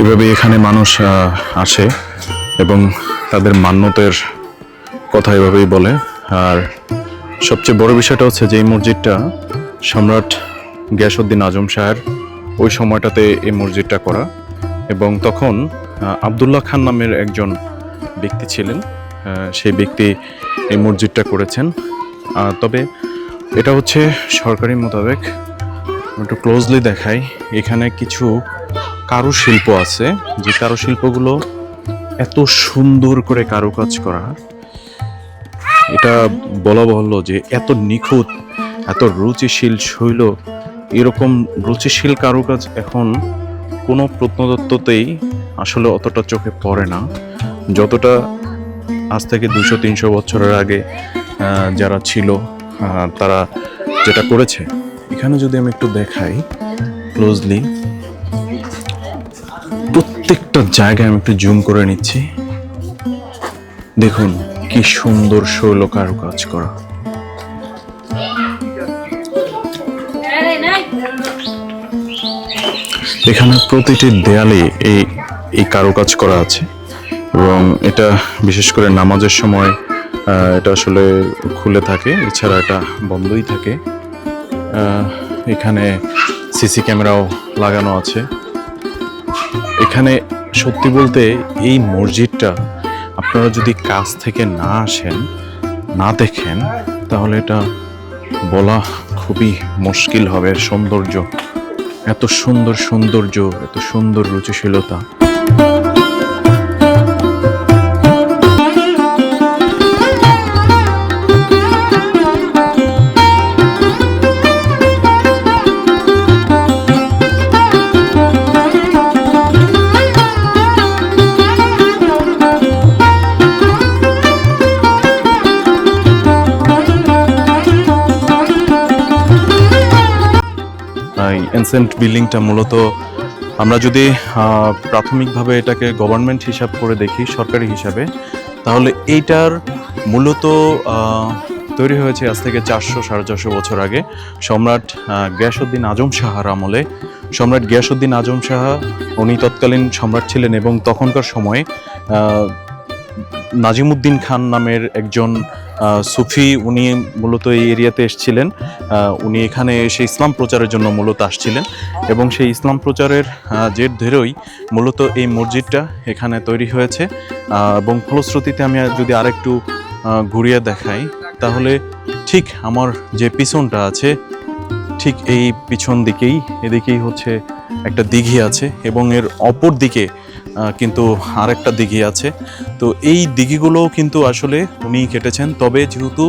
এভাবে এখানে মানুষ আসে এবং তাদের মান্যতের কথা এভাবেই বলে। আর সবচেয়ে বড় বিষয়টা হচ্ছে যে এই মসজিদটা সম্রাট গিয়াসুদ্দিন আজম শাহের ওই সময়টাতে এই মসজিদটা করা। এবং তখন আবদুল্লাহ খান নামের একজন ব্যক্তি ছিলেন সেই ব্যক্তি এই মসজিদটা করেছেন। তবে এটা হচ্ছে সরকারি মোতাবেক একটু ক্লোজলি দেখাই। এখানে কিছু কারুশিল্প আছে, যে কারুশিল্পগুলো এত সুন্দর করে কারুকাজ করা। এটা বলা বহল যে এত নিখুঁত, এত রুচিশীল শৈল, এরকম রুচিশীল কারুকাজ এখন কোনো প্রত্নতত্ত্বতেই আসলে অতটা চোখে পড়ে না। যতটা আজ থেকে দুশো তিনশো বছরের আগে যারা ছিল তারা যেটা করেছে। এখানে যদি আমি একটু দেখাই ক্লোজলি প্রত্যেকটা জায়গায় আমি একটু জুম করে নিচ্ছি। দেখুন কি সুন্দর শৈল কারুকাজ করা। এখানে প্রতিটি দেয়ালে এই এই কারুকাজ করা আছে। এবং এটা বিশেষ করে নামাজের সময় এটা আসলে খুলে থাকে, এছাড়া এটা বন্ধই থাকে। এখানে সিসি ক্যামেরাও লাগানো আছে। এখানে সত্যি বলতে এই মসজিদটা আপনারা যদি কাছ থেকে না আসেন, না দেখেন, তাহলে এটা বলা খুবই মুশকিল হবে সৌন্দর্য। এত সুন্দর সৌন্দর্য, এত সুন্দর রুচিশীলতা। এই এনসেন্ট বিল্ডিংটা মূলত আমরা যদি প্রাথমিকভাবে এটাকে গভর্নমেন্ট হিসাব করে দেখি সরকারি হিসাবে তাহলে এইটার মূলত তৈরি হয়েছে আজ থেকে চারশো সাড়ে চারশো বছর আগে। সম্রাট আহ, গিয়াসুদ্দিন আজম শাহার আমলে। সম্রাট গিয়াসুদ্দিন আজম শাহ উনি তৎকালীন সম্রাট ছিলেন এবং তখনকার সময়ে নাজিমুদ্দিন খান নামের একজন সুফি উনি মূলত এই এরিয়াতে এসেছিলেন। উনি এখানে এসে ইসলাম প্রচারের জন্য মূলত আসছিলেন এবং সেই ইসলাম প্রচারের জের ধরেই মূলত এই মসজিদটা এখানে তৈরি হয়েছে। এবং ফলশ্রুতিতে আমি যদি আরেকটু ঘুরিয়ে দেখাই, তাহলে ঠিক আমার যে পিছনটা আছে, ঠিক এই পিছন দিকেই, এদিকেই হচ্ছে একটা দিঘি আছে এবং এর অপর দিকে কিন্তু আরেকটা দিঘি আছে। তো এই দিঘিগুলোও কিন্তু আসলে উনি কেটেছেন। তবে যেহেতু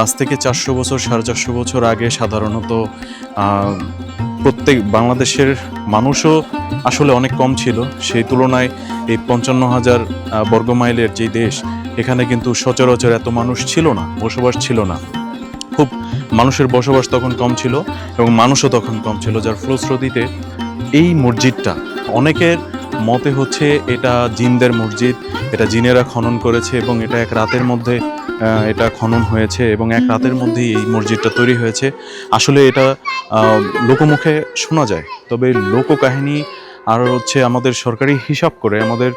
আজ থেকে চারশো বছর, সাড়ে চারশো বছর আগে সাধারণত প্রত্যেক বাংলাদেশের মানুষও আসলে অনেক কম ছিল। সেই তুলনায় এই পঞ্চান্ন হাজার বর্গমাইলের যে দেশ, এখানে কিন্তু সচরাচর এত মানুষ ছিল না, বসবাস ছিল না। খুব মানুষের বসবাস তখন কম ছিল এবং মানুষও তখন কম ছিল, যার ফলশ্রুতিতে এই মসজিদটা অনেকের মতে হচ্ছে এটা জিনদের মসজিদ, এটা জিনেরা খনন করেছে এবং এটা এক রাতের মধ্যে এটা খনন হয়েছে এবং এক রাতের মধ্যেই এই মসজিদটা তৈরি হয়েছে। আসলে এটা লোকমুখে শোনা যায়, তবে লোককাহিনী আর হচ্ছে আমাদের সরকারি হিসাব করে, আমাদের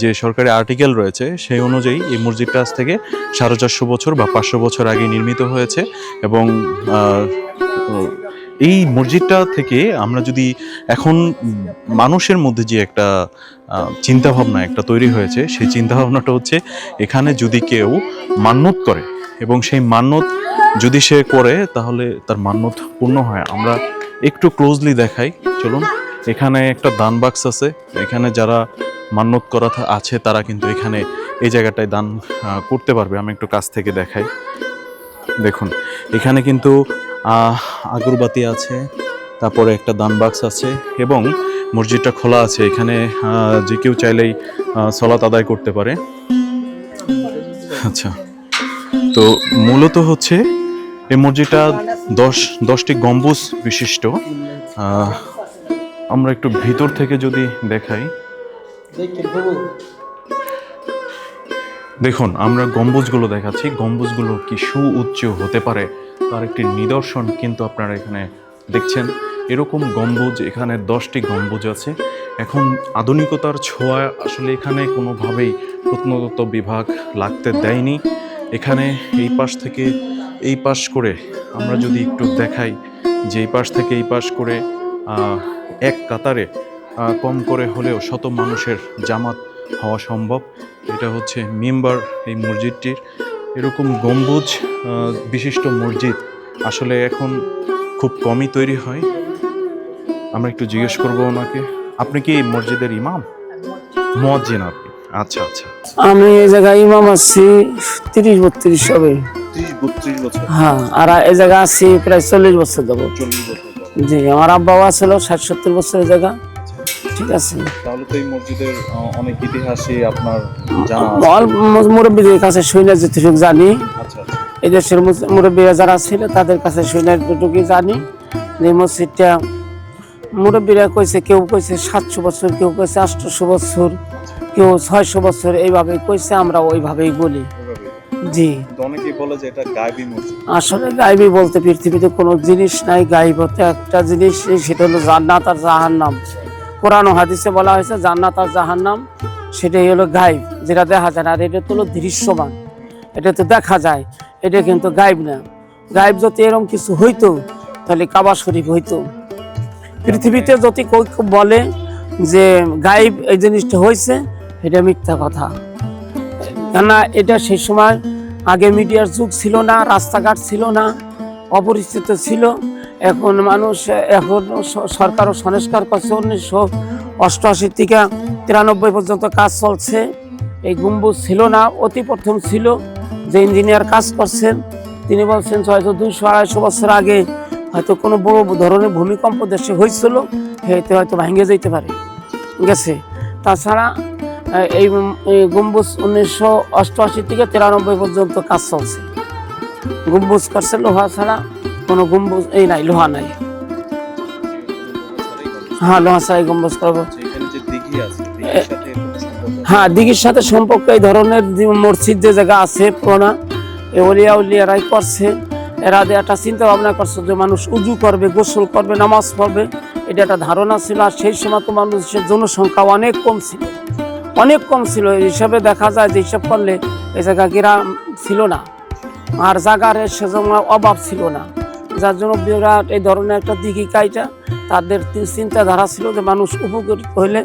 যে সরকারি আর্টিকেল রয়েছে সেই অনুযায়ী এই মসজিদটা আজ থেকে সাড়ে চারশো বছর বা পাঁচশো বছর আগে নির্মিত হয়েছে এবং এই মসজিদটা থেকে আমরা যদি এখন মানুষের মধ্যে যে একটা চিন্তা ভাবনা একটা তৈরি হয়েছে, সেই চিন্তা ভাবনাটা হচ্ছে এখানে যদি কেউ মান্যত করে এবং সেই মান্যত যদি সে করে, তাহলে তার মান্যত পূর্ণ হয়। আমরা একটু ক্লোজলি দেখাই। চলুন, এখানে একটা দান বাক্স আছে। এখানে যারা মান্যত করা আছে, তারা কিন্তু এখানে এই জায়গাটায় দান করতে পারবে। আমি একটু কাছ থেকে দেখাই। দেখুন, এখানে কিন্তু আগরবাতি আছে, তারপরে একটা দান বাক্স আছে এবং মসজিদটা খোলা আছে। এখানে যে কেউ চাইলেই সলাত আদায় করতে পারে। আচ্ছা তো মূলত হচ্ছে, এই মসজিদটা দশ, দশটি গম্বুজ বিশিষ্ট। আমরা একটু ভিতর থেকে যদি দেখাই। দেখুন, আমরা গম্বুজগুলো দেখাচ্ছি। গম্বুজগুলো কি সুউচ্চ হতে পারে তার একটি নিদর্শন কিন্তু আপনারা এখানে দেখছেন। এরকম গম্বুজ, এখানে দশটি গম্বুজ আছে। এখন আধুনিকতার ছোঁয়া আসলে এখানে কোনোভাবেই প্রত্নতত্ত্ব বিভাগ লাগতে দেয়নি। এখানে এই পাশ থেকে এই পাশ করে আমরা যদি একটু দেখাই যে এই পাশ থেকে এই পাশ করে এক কাতারে কম করে হলেও শত মানুষের জামাত হওয়া সম্ভব। এটা হচ্ছে মেম্বার এই মসজিদটির। এরকম গম্বুজ আহ, বিশিষ্ট মসজিদ আসলে এখন খুব কমই তৈরি হয়। আমরা একটু জিজ্ঞেস করব ওনাকে আপনি কি এই মসজিদের ইমাম? মজ্জিন আপনি। আচ্ছা আচ্ছা। আমি এই জায়গায় ইমাম আছি তিরিশ বত্রিশ হবে। হ্যাঁ আর এই জায়গা আছি প্রায় চল্লিশ বছর দেবো জি আমার আব্বাও আছিল ষাট সত্তর বছরের জায়গা। ঠিক আছে। তো এই মসজিদের অনেক ইতিহাসই আপনার মুরব্বীদের কাছে শুনে যেটুকু জানি আচ্ছা এই দেশের মুরব্বীরা যারা ছিল তাদের কাছে শুনে যেটুকুই জানি যে মসজিদটা মুরব্বীরা কইছে কেউ কইছে সাতশো বছর কেউ কইছে আটশোশো বছর কেউ ছয়শো বছর এইভাবে কইছে আমরা ওইভাবেই বলি। জি। অনেকেই বলে যে এটা গায়বী মসজিদ। আসলে গাইবি বলতে পৃথিবীতে কোনো জিনিস নাই গাইবতে একটা জিনিস সেটা হলো জান্নাত আর জাহান্নাম। কোরআন হাদিসে বলা হয়েছে, জান্নাত আর জাহান্নাম সেটাই হলো গাইব, যেটা দেখা যায় না, আর এটা তো হলো দৃশ্যমান। এটা তো দেখা যায়, এটা কিন্তু গাইব না। গাইব যদি এরকম কিছু হইতো, তাহলে কাবা শরীফ হইতো। পৃথিবীতে যদি কেউ কেউ বলে যে গাইব এই জিনিসটা হয়েছে এটা মিথ্যা কথা। কেননা এটা সেই সময় আগে মিডিয়ার যুগ ছিল না, রাস্তাঘাট ছিল না, অপরিচিত ছিল। এখন মানুষ, এখন সরকারও সংস্কার করছে। উনিশশো অষ্টআশি থেকে তিরানব্বই পর্যন্ত কাজ চলছে। এই গম্বুজ ছিল না, অতি প্রথম ছিল। যে ইঞ্জিনিয়ার কাজ করছেন, তিনি বলছেন, হয়তো দুইশো আড়াইশো বছর আগে হয়তো কোনো বড় ধরনের ভূমিকম্প দেশে হয়েছিল এতে হয়তো ভেঙে যেতে পারে। গেছে। তাছাড়া এই গম্বুজ উনিশশো অষ্টআশি থেকে তিরানব্বই পর্যন্ত কাজ চলছে। গম্বুজ করছে লোহা ছাড়া কোনো গম্বুজ, এই নাই, লোহা নাই। হ্যাঁ লোহা ছাড়াই গম্বুজ করব হ্যাঁ দিঘির সাথে সম্পর্ক এই ধরনের মসজিদ যে জায়গা আছে পুরোনা, এ অলিয়া উলিয়ারাই করছে। এরা যে একটা চিন্তা ভাবনা করছে যে মানুষ উজু করবে, গোসল করবে, নামাজ পড়বে, এটা একটা ধারণা ছিল, আর সেই সময় তো মানুষের জনসংখ্যা অনেক কম ছিল। অনেক কম ছিল, এই হিসাবে দেখা যায় যে হিসাব করলে এই জায়গা গ্রাম ছিল না। আর জাগার সেজন্য অভাব ছিল না। যার জন্য বিরাট এই ধরনের একটা দিঘি কাইটা তাদের চিন্তাধারা ছিল যে মানুষ উপকৃত হইলে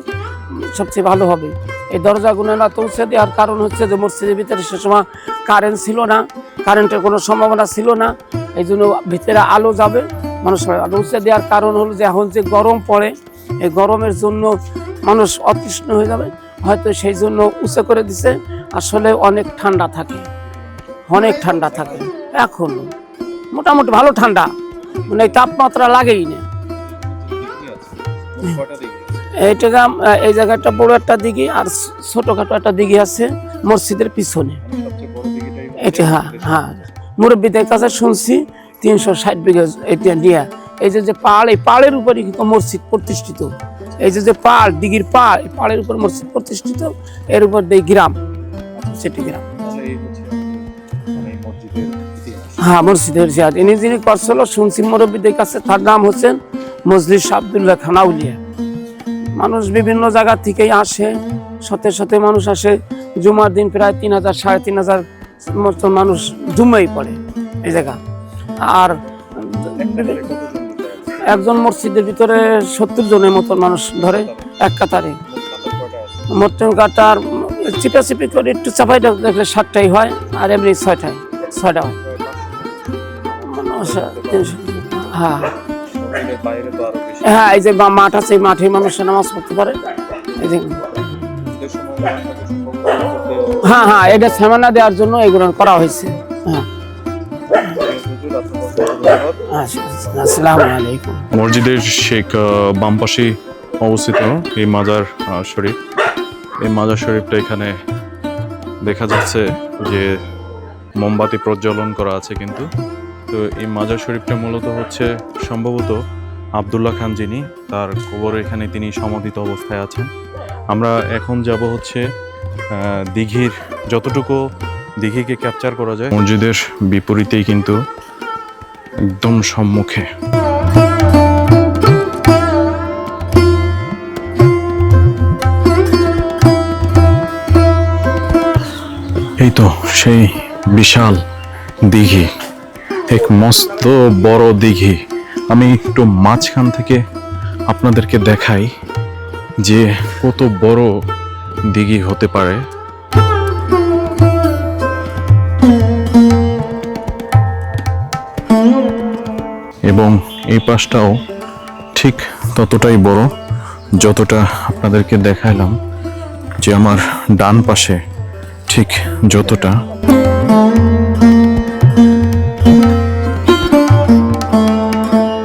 সবচেয়ে ভালো হবে। এই দরজাগুলো না পৌঁছে দেওয়ার কারণ হচ্ছে যে মসজিদের ভিতরে সে সময় কারেন্ট ছিল না কারেন্টের কোনো সম্ভাবনা ছিল না, এই জন্য ভিতরে আলো যাবে, মানুষ আলো উঁচে দেওয়ার কারণ হলো যে এখন যে গরম পড়ে, এই গরমের জন্য মানুষ অতৃষ্ণ হয়ে যাবে, হয়তো সেই জন্য উঁচে করে দিছে, আসলে অনেক ঠান্ডা থাকে, অনেক ঠান্ডা থাকে। এখন মোটামুটি ভালো ঠান্ডা। মানে তাপমাত্রা লাগেই না। এইটা এই জায়গাটা বড় একটা দিঘি আর ছোটখাটো একটা দিঘি আছে মসজিদের পিছনে। এটা হ্যাঁ হ্যাঁ। মুরব্বীদের কাছে শুনছি তিনশো ষাট বিঘা এটা নিয়ে এই যে যে পাহাড়, এই পাহাড়ের উপরে কিন্তু মসজিদ প্রতিষ্ঠিত। এই যে যে পাহাড়, দিঘির পাহাড় পাহাড়ের উপর মসজিদ প্রতিষ্ঠিত, এর উপর দিয়ে গ্রাম, সেটি গ্রাম। হ্যাঁ মসজিদের জিয়াদ। ইনি যিনি করছিল, শুনছি মুরব্বীদের কাছে তার নাম হচ্ছেন মজলিস আবদুল্লাহ খানাউলিয়া। মানুষ বিভিন্ন জায়গা থেকেই আসে শতে শতে মানুষ আসে। জুমার দিন প্রায় তিন হাজার, সাড়ে তিন হাজার মতো মানুষ জুমাই পড়ে এই জায়গা। আর একজন মসজিদের ভিতরে সত্তর জনের মতো মানুষ ধরে এক কাতারে। মোটর কাটার চিপা চিপি করে একটু চাপাই দেখলে সাতটাই হয়, আর এমনি ছয়টায়, ছয়টা হয়। মানুষ হ্যাঁ। হ্যাঁ এই যে মাঠ আছে এই মাঠে মানুষ নামাজ পড়তে পারে। এই যে হ্যাঁ হ্যাঁ এটা সেমানা দেওয়ার জন্য এগুলো করা হয়েছে। হ্যাঁ। আসসালামু আলাইকুম। মসজিদের শেখ আহ, বাম পাশে অবস্থিত এই মাজার শরীফ। এই মাজার শরীফটা এখানে দেখা যাচ্ছে যে মোমবাতি প্রজ্বলন করা আছে কিন্তু। তো এই মাজার শরীফটা মূলত হচ্ছে সম্ভবত আবদুল্লাহ খান যিনি, তার কবর এখানে তিনি সমাধিত অবস্থায় আছেন। আমরা এখন যাব হচ্ছে দিঘির, যতটুকু দিঘিকে ক্যাপচার করা যায়। মসজিদের বিপরীতেই কিন্তু একদম সম্মুখে। এই তো সেই বিশাল দিঘি। এক মস্ত বড় দিঘি। আমি একটু মাঝখান থেকে আপনাদেরকে দেখাই যে কত বড় দিঘি হতে পারে। এবং এই পাশটাও ঠিক ততটাই বড় যতটা আপনাদেরকে দেখাইলাম যে আমার ডান পাশে ঠিক যতটা।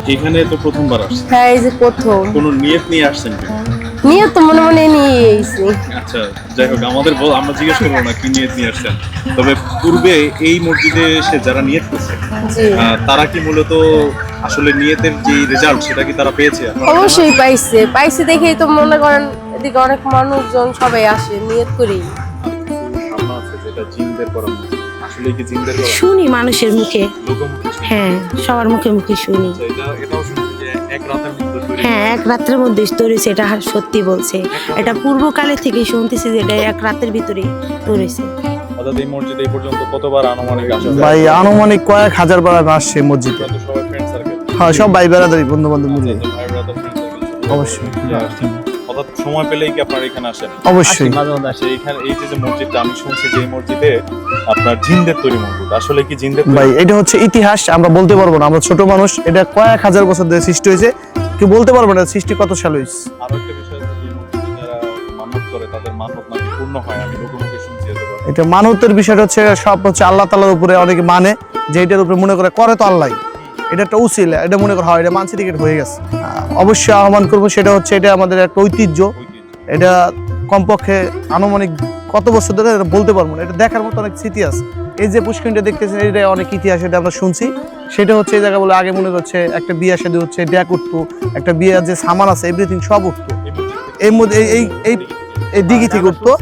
এখানে তো প্রথমবার আসছে হ্যাঁ এই যে প্রথম। কোনো নিয়ত নিয়ে আসছেন কি? নিয়ে তো মনে মনে নিয়ে এসেছি। আচ্ছা যাই হোক আমাদের বল- আমরা জিজ্ঞেস করব না কি নিয়ত নিয়ে আসছেন। তবে পূর্বে এই মসজিদে এসে যারা নিয়ত করছে তারা কি মূলত আসলে নিয়তের যে রেজাল্ট সেটা কি তারা পেয়েছে? অবশ্যই পাইছে। পাইছে দেখেই তো মনে করেন এদিকে অনেক মানুষজন সবাই আসে নিয়ত করেই। যেটা জিনদের মসজিদ। আসলে কি জিনদের করা? শুনি মানুষের মুখে। হ্যাঁ সবার মুখে মুখে শুনি। আচ্ছা, এটা এটাও শুনছি যে এক রাতের মধ্যে হ্যাঁ এক রাত্রের মধ্যে তৈরিছে এটা সত্যি বলছে। এটা পূর্বকালে থেকে শুনতেছি যে এটা এক রাতের ভিতরে তৈরিছে অর্থাৎ এই মসজিদে এই পর্যন্ত কতবার আনুমানিক আসা ভাই আনুমানিক কয়েক হাজার বার আমি আসছি মসজিদে। হ্যাঁ সব ভাই বেড়াদারি বন্ধু বান্ধব মিলে ফ্রেন্ড সার্কেল অবশ্যই। অর্থাৎ সময় পেলেই কি আপনারা এখানে আসেন? অবশ্যই। আসে এখানে এই যে মসজিদটা আমি শুনছি যে এই মসজিদে আপনার জিনদের তৈরি মসজিদ। আসলে কি জিনদের ভাই এটা হচ্ছে ইতিহাস আমরা বলতে পারব না। আমরা ছোট মানুষ এটা কয়েক হাজার বছর ধরে সৃষ্টি হয়েছে। কেউ বলতে পারব না সৃষ্টি কত সাল হয়েছে। আরও একটা বিষয় যারা মানত করে তাদের মানত নাকি পূর্ণ হয়? আমি লোকমুখে শুনছি এটা মানতের বিষয়টা হচ্ছে সব হচ্ছে আল্লাহ তালার উপরে অনেকে মানে যে এটার উপরে মনে করে করে তো আল্লাহ এটা একটা উচিল এটা মনে করা, হয়, এটা মানসি টিকিট হয়ে গেছে। অবশ্যই আহ্বান করব, সেটা হচ্ছে এটা আমাদের একটা ঐতিহ্য। এটা কমপক্ষে আনুমানিক কত বছর ধরে এটা বলতে পারব না, এটা দেখার মতো অনেক স্মৃতি আছে। এই যে পুষ্কিনটা দেখতেছেন, এটা অনেক ইতিহাস, এটা আমরা শুনছি। সেটা হচ্ছে এই জায়গা বলে আগে মনে হচ্ছে একটা বিয়ে সাথে হচ্ছে ড্যাক উঠতো একটা বিয়ের যে সামান আছে এভরিথিং সব উঠতো। এর মধ্যে এই- এই- এই- দিঘি থেকে উঠতো।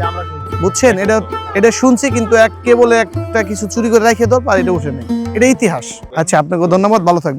বুঝছেন? এটা এটা শুনছি, কিন্তু এক কে বলে একটা কিছু চুরি করে রেখে দেওয়ার আর এটা উঠে নেই। এটা ইতিহাস। আচ্ছা আপনাকে ধন্যবাদ ভালো থাকবে